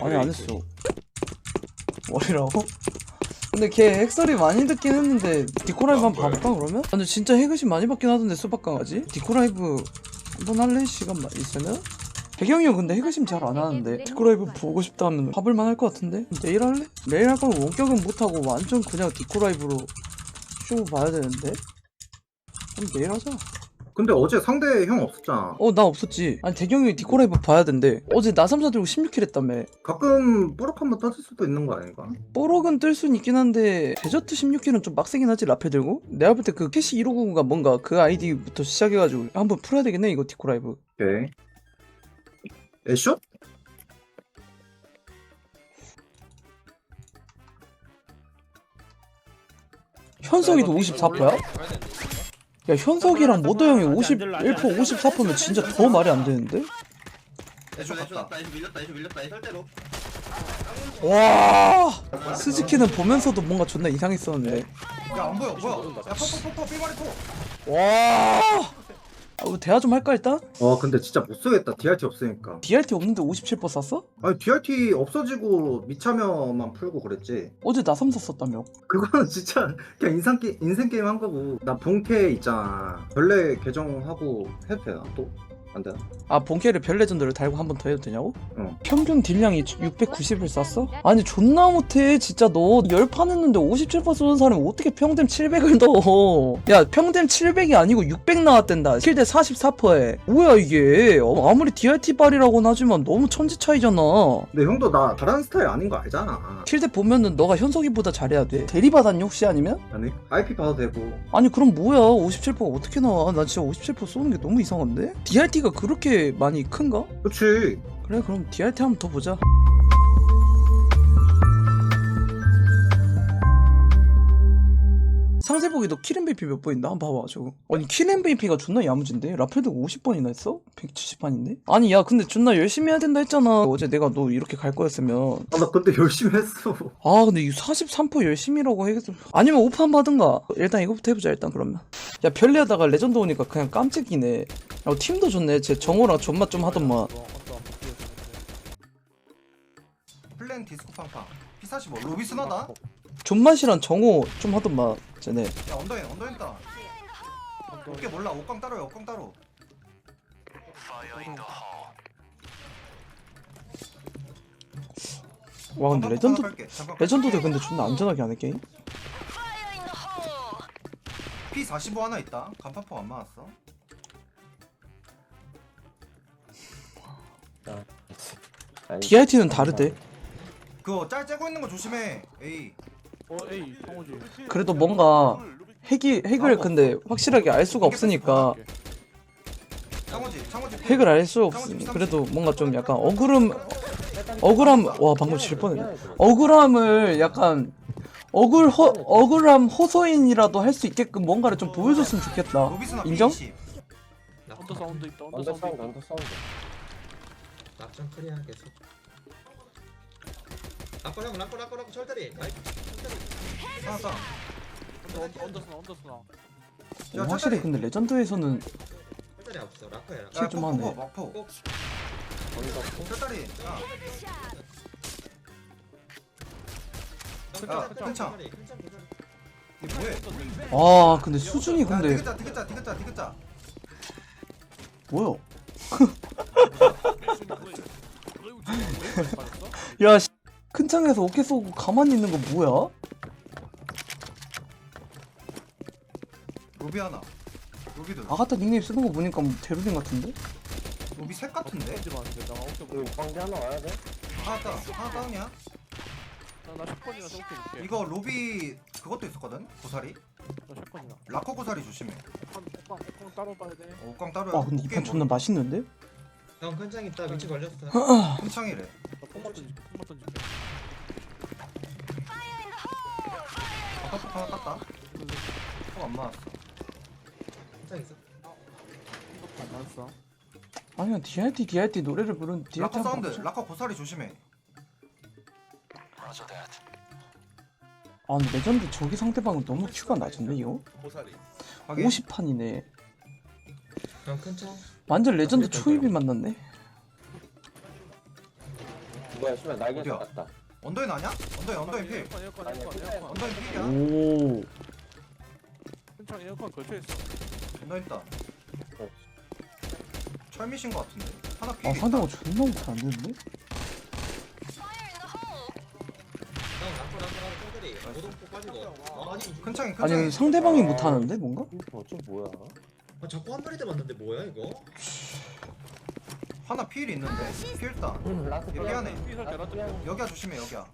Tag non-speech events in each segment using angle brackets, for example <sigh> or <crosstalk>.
아니 안 했어 머리라고? 근데 걔 핵소리 많이 듣긴 했는데 디코라이브 한번 봐볼까 그러면? 아, 근데 진짜 핵의심 많이 받긴 하던데 수박강아지? 디코라이브 한번 할래? 시간 마- 있으면? 배경이 형 근데 핵의심 잘 안 하는데 디코라이브 보고 싶다 하면 봐볼만 할 것 같은데? 내일 할래? 내일 할 거면 원격은 못하고 완전 그냥 디코라이브로 쇼 봐야 되는데? 그럼 내일 하자 근데 어제 상대 형 없었잖아. 어 나 없었지 아니 대경이 디코라이브 봐야 된대 어제 나 3사 들고 16킬 했다며 가끔 뿌럭 한번 터질 수도 있는 거 아닌가? 뽀록은 뜰 순 있긴 한데 데저트 16킬은 좀 빡세긴 하지 라페 들고 내가 볼 때 그 캐시 1599가 뭔가 그 아이디부터 시작해가지고 한번 풀어야 되겠네 이거 디코라이브 오케이. 애쇼? 현석이도 54%야? 야 현석이랑 모더 형이 51% 54%면 진짜 더 말이 안 되는데? 애쇼 애쇼 났다 애쇼 밀렸다 애쇼 밀렸다 애 절대로 와 스즈키는 보면서도 뭔가 존나 이상했었는데 야 안 보여 뭐야 야 포포포포 삐마리 포 와 아, 뭐 대화 좀 할까 일단? 와 근데 진짜 못 쓰겠다. DRT 없으니까. DRT 없는데 57% 쐈어? 아니 DRT 없어지고 미차면만 풀고 그랬지. 어제 나 3사 썼다며 그거는 <laughs> 진짜 그냥 인상 게 인생 게임 한 거고. 나 본캐 있잖아. 별래 계정하고 해도 되나 또? 안 되나? 아 본캐를 별 레전드를 달고 한 번 더 해도 되냐고? 응. 평균 딜량이 690을 쐈어? 아니 존나 못해 진짜 너 10판 했는데 57% 쏘는 사람이 어떻게 평댐 700을 넣어 야 평댐 700이 아니고 600 나왔댄다 킬대 44%에 뭐야 이게 어, 아무리 DRT 발이라고는 하지만 너무 천지 차이잖아 근데 형도 나 잘하는 스타일 아닌 거 알잖아. 킬대 보면은 너가 현석이보다 잘해야 돼 대리 받았니 혹시 아니면? 아니 IP 봐도 되고. 아니 그럼 뭐야 57%가 어떻게 나와 나 진짜 57% 쏘는 게 너무 이상한데? DRT 가 그렇게 많이 큰가? 그렇지. 그래 그럼 DRT 한번 더 보자 상세 보기 너킬 MVP 몇 번인다? 한번 봐봐 저거. 아니 킬 MVP가 존나 야무진데? 라펠드가 50번이나 했어? 170번인데? 아니 야 근데 존나 열심히 해야 된다 했잖아. 어제 내가 너 이렇게 갈 거였으면. 아 나 근데 열심히 했어. 아 근데 이 43% 열심히라고 해겠어 아니면 오판 받은가? 일단 이거부터 해보자 일단 그러면. 야 별리하다가 레전드 오니까 그냥 깜찍이네. 야 팀도 좋네. 쟤 정호랑 존맛 좀 하던만 플랜 디스코 팡팡. P45 로비 스나다 존맛이랑 정호 좀 하던만 쟤네. 야 언더인 언더인 따 어깨 몰라. 옷광 따로야 옷광 따로. 와 근데 레전드 레전드도 근데 존나 안전하게 하네 게임? P45 하나 있다. 간판포 안 맞았어. DRT는 다르대. 그거 짤 째고 있는 거 조심해 에이 어 에이 성우지. 그래도 뭔가 핵이 핵을 근데 확실하게 알 수가 없으니까. 창호지 창호지 핵을 알 수 없으니 그래도 뭔가 좀 약간 억울함 억울함 와 방금 질 뻔했네. 억울함을 약간 억울 허 억울함 호소인이라도 할 수 있게끔 뭔가를 좀 보여줬으면 좋겠다. 로비 스나 인정? P20 언더 사운드 있다 언더 언더 사운드 사운드 있다 언더 사운드. 낙장 클리어 계속 라꺼 형 라꺼 라꺼 라꺼 철다리. 철다리 하나 따 언더 언더 언더 스나 언더 스나 어, 확실히 근데 레전드에서는 철다리 없어. 라꺼야 킬좀 하네. 막포 꼭. 철다리. 야 괜찮아. 괜찮아 이게 뭐해? 아 근데 수준이 야 근데 디귿자 디귿자 디귿자 디귿자. 뭐야 야 야, 씨, 큰 창에서 어깨 쏘고 가만히 있는 거 뭐야? 로비 하나. 로비도 아가타 닉네임 쓰는 거 보니까 뭐 대루딘 같은데? 로비 셋 같은데? 지 마는데 나 어깨 그 광대 하나 와야 돼? 하나 따 하나 따냐 나나 샷건이나 생각해볼게. 이거 로비 그것도 있었거든? 고사리? 나 샷건이나. 라커 고사리 조심해. 옥광 옥광 따로 봐야 돼. 어, 옷광 따로야 와 근데 이판 존나 맛있는데? 형 큰창 있다. 위치 걸렸어 <laughs> 큰 창이래. 나 폼만 던질게 폼만 던질게 아까 폭 하나 땄다. 폭안 맞았어. 큰창 있어? 안 나왔어. 아니야 DRT DRT 노래를 부른 DRT 라커 사운드. 라커 고사리 조심해. 아 근데 레전드 저기 상대방은 너무 큐가 낮은데 이거? 확인. 50판이네. 형 큰창 완전 레전드 초입이 만났네. 뭐야 씨발 날개 어디야? 깎았다 언더인 아니야? 언더인 언더인 필. 에어컨 에어컨 아니야, 에어컨. 언더인 필이야. 오. 큰창 에어컨 걸쳐있어. 언더인 있다. 철미신 거 같은데? 하나 필 아 있다. 상대가 존나 못하는데? 형 낙고 낙고 낙고 똥들이 고동포 빠지고 아, 아니 큰 창이 큰 아니 창이 상대방이 못하는데 뭔가? 이거 어째 뭐야? 아, 자꾸 한 마리 때 맞는데 뭐야 이거? 하나 필 있는데 필다 라스 얘 미안해 삐설 때 라트 여기야 조심해 여기야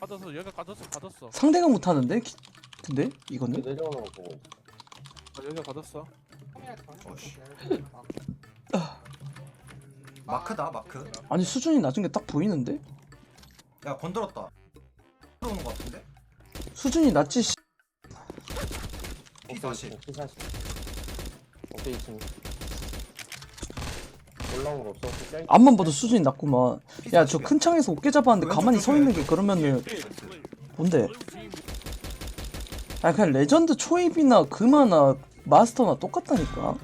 받았어 여기가 받았어 받았어 상대가 못하는데? 기- 근데 이거는? 내려오는 거 보고 아, 여기가 받았어 어씨 마크다 마크 아니 수준이 낮은 게 딱 보이는데? 야 건드렸다 들어오는 거 같은데 수준이 낮지 씨. P40 P40 어깨 2층 올라온 거 없어 짤 앞만 봐도 수준이 낮구만 야저 P40이야. 큰 창에서 어깨 잡았는데 가만히 서 있는 게 그러면은 뭔데? 아 그냥 레전드 초입이나 금화나 마스터나 똑같다니까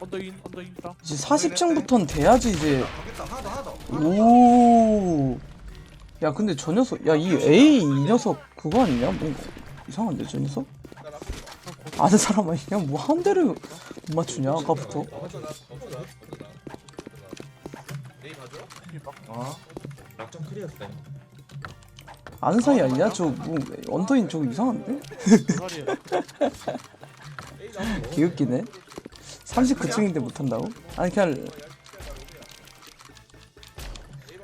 언더인 언더인 있다 이제 40층부터는 돼야지 이제 하나 더 하나 더. 오. 야 근데 저 녀석 야 이 A 이 녀석 그거 아니냐? 뭐 이상한데 저 녀석? 아는 사람 아니냐? 뭐한 대를 못 맞추냐 아까부터? 아는 사이 아니냐? 저 뭐 언더인 저거 이상한데? <laughs> 개웃기네 39층인데 못한다고? 아니 그냥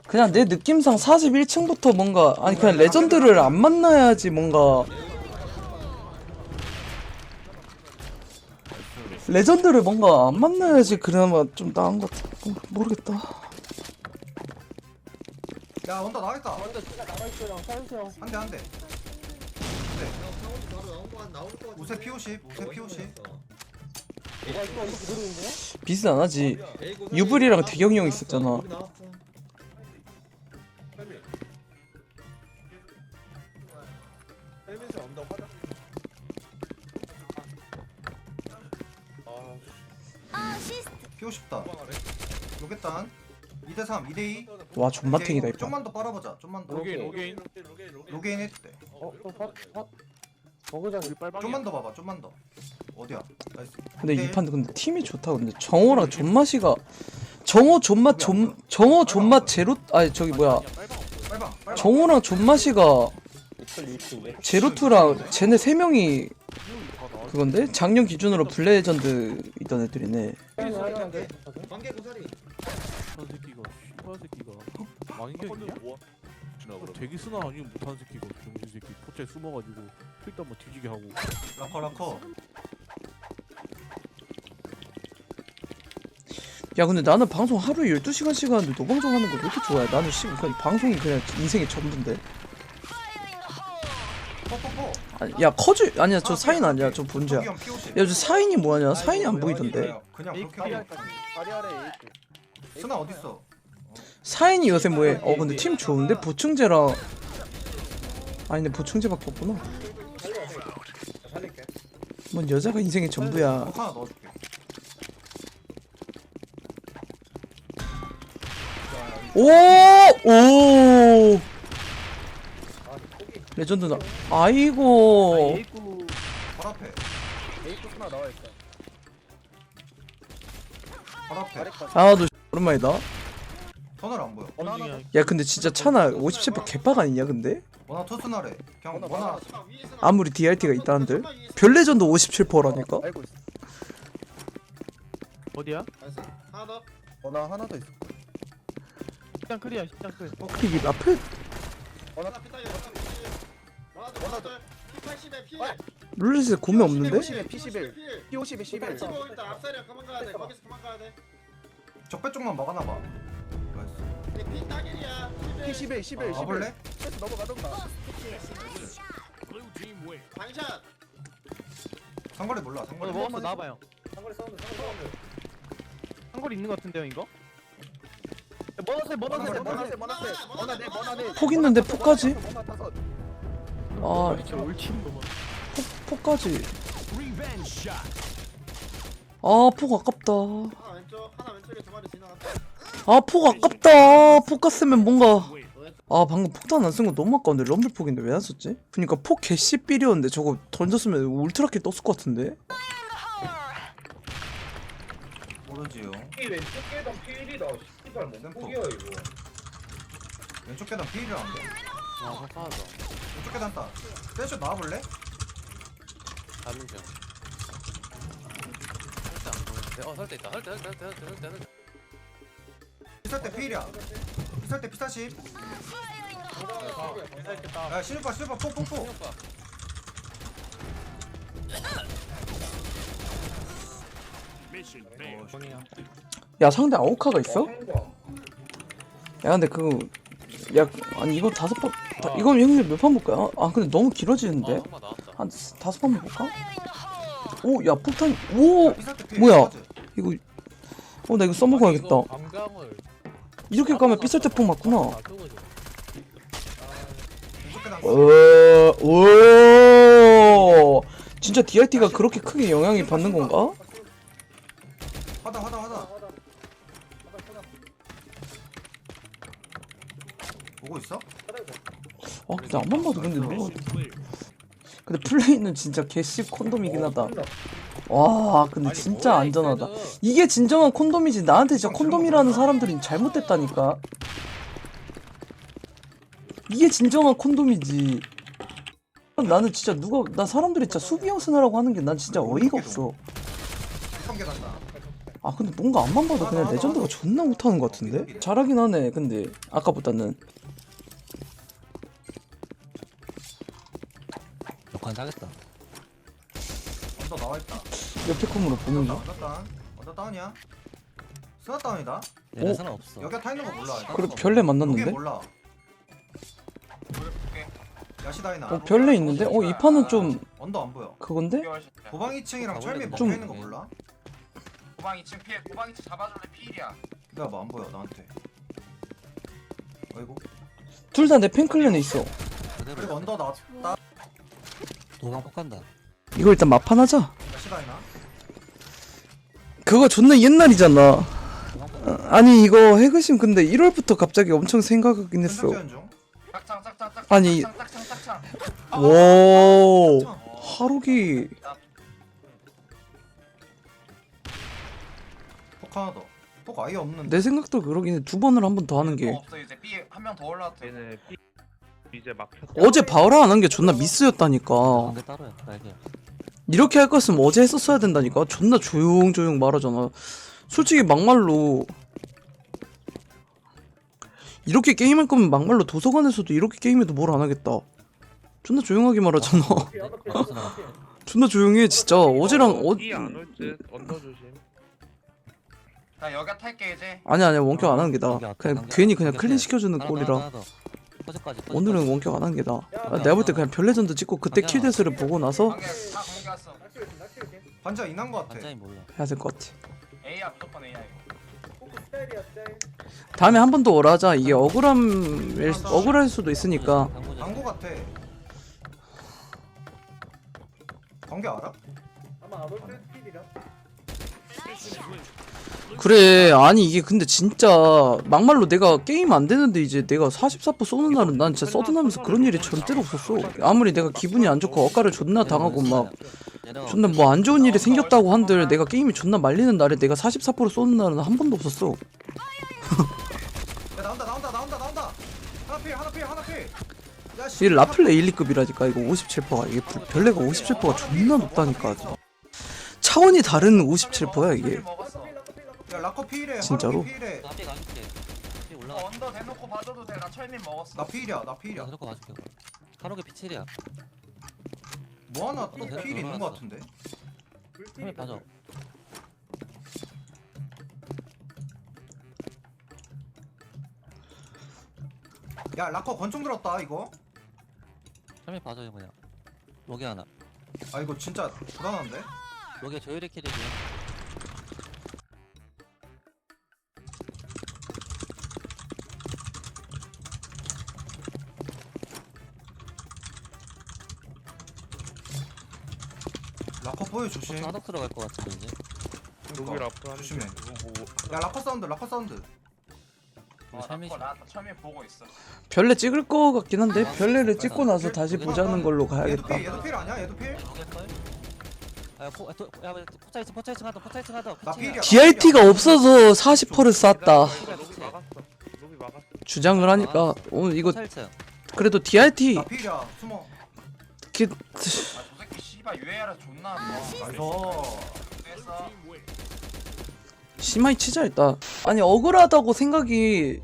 그냥 내 느낌상 41층부터 뭔가 아니 그냥 레전드를 안 만나야지 뭔가 레전드를 뭔가 안 만나야지 그나마 좀 나은 것 같아. 어, 모르겠다. 야 언더 나와있다. 한대 한대. 같은데? 우세 P50 우세 P50 이거 이거 이거 그대로인데요? 비슷 안 하지. 유불이랑 대경이 형 있었잖아. 우리 나 왔어. P50다. 요겠단. 2대3 2대2 와 존마탱이다 이거 좀만 더 빨아보자 좀만 더. 로게인 로게인 로게인. 해도 돼. 어? 또 헛? 헛? 버그장 좀만 더 봐봐 좀만 더. 어디야? 나이스. 근데 이 네. 판 근데 팀이 좋다 근데. 정호랑 존맛이가 정호 존맛 존 정호 존맛 제로 아니 저기 뭐야. 빨방 빨방 정호랑 존맛이가 제로투랑 쟤네 세 명이 그건데? 작년 기준으로 블레전드 있던 애들이네. 관계 고사리 저 새끼가 씨발 새끼가 왕인경이냐? 되게 쓰나 아니면 못하는 새끼가 병신 새끼 포차에 숨어가지고 필도 한번 뒤지게 하고. 라커 라커. 야 근데 나는 방송 하루에 12시간씩 하는데 노방송 하는 거 왜 이렇게 좋아해? 나는 씨 그냥 방송이 그냥 인생의 전부인데 아니, 야 커즈 아니야 저 사인 아니야 저 P50 야저 사인이 뭐하냐 사인이 안 보이던데 그냥 그렇게 하고 스나 어딨어 사인이 요새 뭐해? 어 근데 팀 좋은데 보충제랑 아니 근데 보충제밖에 없구나. 뭔 여자가 인생의 전부야. 복 하나 넣어줄게 오! 오! 레전드다. 아이고. 발 앞에. 발 앞에. 아, 너 오랜만이다. 터널 안 보여. 야, 근데 진짜 차나 50세파 개빡 아니냐, 근데? 원화 투스나래. 그냥 원화 아무리 DRT가 있다는데? 별 레전드 57%라니까? 어디야? 하나 더. 어나 하나 더 있어. 시장 클리어 시장 클리어. 이게 앞에? 하나 피타이어 하나 더 하나 더 P80에 P 룰렛에 고민 없는데? P11 P11 P50에 11 15 있다 앞살이야 그만 가야 돼 거기서 그만 가야 돼 적배 쪽만 막아놔봐 나이스 P 따길이야 P11 11 11 와볼래? 넘어가던가 반샷 상거리 몰라 상거리 먹었어 나와봐요 상거리 사운드 상거리 한골 있는 거 같은데요 이거? 머나세 머나세 머나세 머나세 머나네 머나네 폭 있는데 폭까지? 머나 다섯 아, 진짜 올치는 거 봐. 폭, 폭까지. 아, 폭 아깝다. 하나 왼쪽 하나 왼쪽에 두 마리 지나갔다 아, 폭 아깝다. 폭 갔으면 뭔가. 아, 방금 폭탄 안 쓴 거 너무 아까운데. 럼블 폭인데 왜 안 썼지? 그니까 폭 개씨 삘이었는데 저거 던졌으면 울트라킬 떴을 것 같은데? 모르지요. 이 왼쪽 계단 필이다. 씨발 못. 포기야 이거. 왼쪽 계단 피일이라는 데. 아 sak하다 왼쪽 계단 따. 떼쇼 나와볼래? 가는 중. 설대 안 보이는데? 어 설대 있다. 설대 설대 설대 설대 설대. 설대. 피살 때 피일이야. 피살 때 피사십. 야 신우파 신우파 폭폭폭. 오빠. 어, 형이야. 야, 상대 아오카가 있어? 야, 근데 그. 야, 아니, 이거 다섯 번. 다, 이건 형님 몇판 볼까요? 아, 근데 너무 길어지는데? 아, 한번 나왔다. 한 다섯 판만 볼까? 오, 야, 폭탄. 오! 뭐야? 이거. 어, 나 이거 써먹어야겠다. 감감을 이렇게 까면 삐설 때폭 맞구나. 어, 오, 진짜 DRT가 그렇게 크게 영향이 받는 건가? 아, 근데 안만 봐도 근데 누가. 근데 플레이는 진짜 개씨 콘돔이긴 하다. 와, 근데 진짜 안전하다. 이게 진정한 콘돔이지. 나한테 진짜 콘돔이라는 사람들이 잘못됐다니까. 이게 진정한 콘돔이지. 나는 진짜 누가, 나 사람들이 진짜 수비형 쓰느라고 하는 게 난 진짜 어이가 없어. 3 계단 따. 아 근데 뭔가 앞만 봐도 그냥 레전드가 존나 못하는 것 같은데? 잘하긴 하네 근데 아까보다는 사겠다. 언더 나와 있다. 옆에 컴으로 보는 거 언더 다운. 언더 다운이야. 스나 다운이다. 얘네 사람 없어. 여기가 타 있는 거 몰라. 그래 별내 여기 만났는데? 몰라. 야시다이나. 어 별내 있는데? 어 이 판은 좀 언더 안 보여. 그건데? 도방 2층이랑 철미 좀- 먹혀 있는 거 몰라? 고방 2층 피해. 고방 2층 잡아줄래 필이야. 내가 뭐안 보여 나한테. 어이구. 둘 다 내 팬클랜에 있어 그리고 언더 나왔다. 도망 폭간다. 이거 일단 마판 하자 야시다이나. 그거 존나 옛날이잖아 어, 아니 이거 해그심 근데 1월부터 갑자기 엄청 생각하긴 했어 전전 중. 짝창 짝창 짝창. 아니. 짝창 짝창 짝창. 오 하루기 폭 하나 더. 폭 아예 없는데. 내 생각도 그러긴 해두 번을 한 번 더 하는 게 없어 이제 B 한명 더 올라왔대. 얘네 삐 이제 막혔다 어제 바우라 안한 게 존나 미스였다니까. 게 따로야. 날개. 이렇게 할 거였으면 어제 했었어야 된다니까. 존나 조용조용 말하잖아. 솔직히 막말로 이렇게 게임할 거면 막말로 도서관에서도 이렇게 게임해도 뭘 안 하겠다. 존나 조용하게 말하잖아. <laughs> 존나 조용해 진짜. 어제랑 어 삐안 올듯. 언더 조심. 나 여기 탈게 이제. 아니 아니야. 원격 안 하는 게 나아. 그냥 괜히 그냥 클린 시켜주는 꼴이라 퍼즐까지. 오늘은 원격 안 하는 게 나아 아, 내가 볼 때 그냥 별레전드 찍고 그때 킬 데스를 보고 나서 다. 반자 인한 거 같아. 반장이 몰라. 해야 될 것 같아 A야 무조건 이거. 다음에 한 번 더 오라 하자 이게 억울함 억울할 수도 있으니까 광고 같아. 관계 알아? 그래 아니 이게 근데 진짜 막말로 내가 게임 안 되는데 이제 내가 44% 쏘는 날은 난 진짜 서든하면서 그런 일이 절대로 없었어 아무리 내가 기분이 안 좋고 억가를 존나 당하고 막 존나 뭐 안 좋은 일이 생겼다고 한들 내가 게임이 존나 말리는 날에 내가 44% 쏘는 날은 한 번도 없었어 야 나온다 나온다 나온다 나온다. 하나 필 하나 필 하나 필. 야 씨. 이게 라플레 1,2급이라니까 이거 57%가 이게 부- 별내가 57%가 존나 높다니까 차원이 다른 57%야 이게. 야 라커 필해. 진짜로? 하루키 필해. 앞에 가줄게. 앞에 어, 올라가. 언더 대놓고 봐줘도 돼. 나 철민 먹었어. 나 필이야 나 필이야. 야, 그거 봐줄게. 하루게 피칠이야. 뭐 하나 또 어, 필 있는 거. 같은데. 한번 봐줘. 야 라커 권총 들었다 이거. 한번 봐줘 이거 그냥. 로게 하나. 아 이거 진짜 불안한데. 로게 조율의 킬이 라커 보여 조심. 하나 들어갈 것 같은데 이제. 여기 라프 조심해 야 라커 사운드 라커 사운드 어, 샤미 나, 나 처음에 보고 있어. 별래 찍을 거 같긴 한데 별래를 찍고 나서 다시 보자는 걸로 얘도 가야겠다 필 얘도 필 아니야 얘도 필? 야 포, 야, 도, 야 포차 1층 포차 1층 하다 포차 1층 하다 나 필이야 DRT가 없어서 40%를 쐈다 로비 막았어 로비 막았어 주장을 하니까 오늘 이거 포차 1층 그래도 DRT 나 필이야 숨어 그, 아, 씨발 UAR 존나 뭐. 나이스 됐어. 심하게 치자 일단 아니 억울하다고 생각이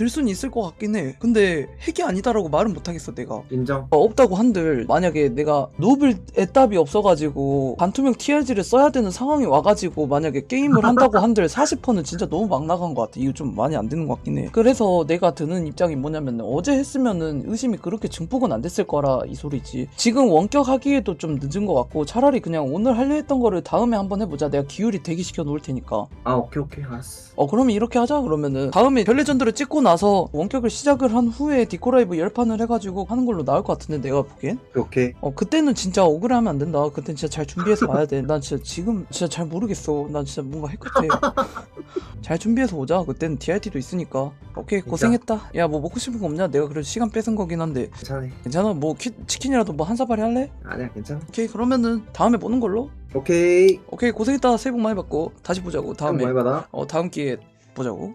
들 수는 있을 것 같긴 해. 근데 핵이 아니다라고 말은 못하겠어 내가. 인정. 어, 없다고 한들. 만약에 내가 노블 애답이 없어가지고 반투명 TRG를 써야 되는 상황이 와가지고 만약에 게임을 한다고 <laughs> 한들 40%는 진짜 너무 막 나간 것 같아. 이거 좀 많이 안 되는 것 같긴 해. 그래서 내가 드는 입장이 뭐냐면 어제 했으면은 의심이 그렇게 증폭은 안 됐을 거라 이 소리지. 지금 원격 하기에도 좀 늦은 것 같고 차라리 그냥 오늘 하려 했던 거를 다음에 한번 해보자. 내가 기울이 대기시켜 놓을 테니까. 아 오케이 오케이. 알았어. 어 그러면 이렇게 하자. 그러면은 다음에 별레전드를 찍고 나서 원격을 시작을 한 후에 디코라이브 열판을 해가지고 하는 걸로 나올 것 같은데 내가 보기엔? 오케이. 어 그때는 진짜 억울하면 안 된다. 그땐 진짜 잘 준비해서 와야 돼난 진짜 지금 진짜 잘 모르겠어. 난 진짜 뭔가 해끝해 <laughs> 잘 준비해서 오자. 그때는 DRT도 있으니까. 오케이? 고생했다. 야 뭐 먹고 싶은 거 없냐? 내가 그래도 시간 뺏은 거긴 한데. 괜찮아. 괜찮아? 뭐 키, 치킨이라도 뭐 한 사발이 할래? 아니야 괜찮아. 오케이 그러면은 다음에 보는 걸로. 오케이. 오케이 고생했다. 새해 복 많이 받고 다시 보자고. 다음 다음에 많이 받아. 어 다음 기회에 보자고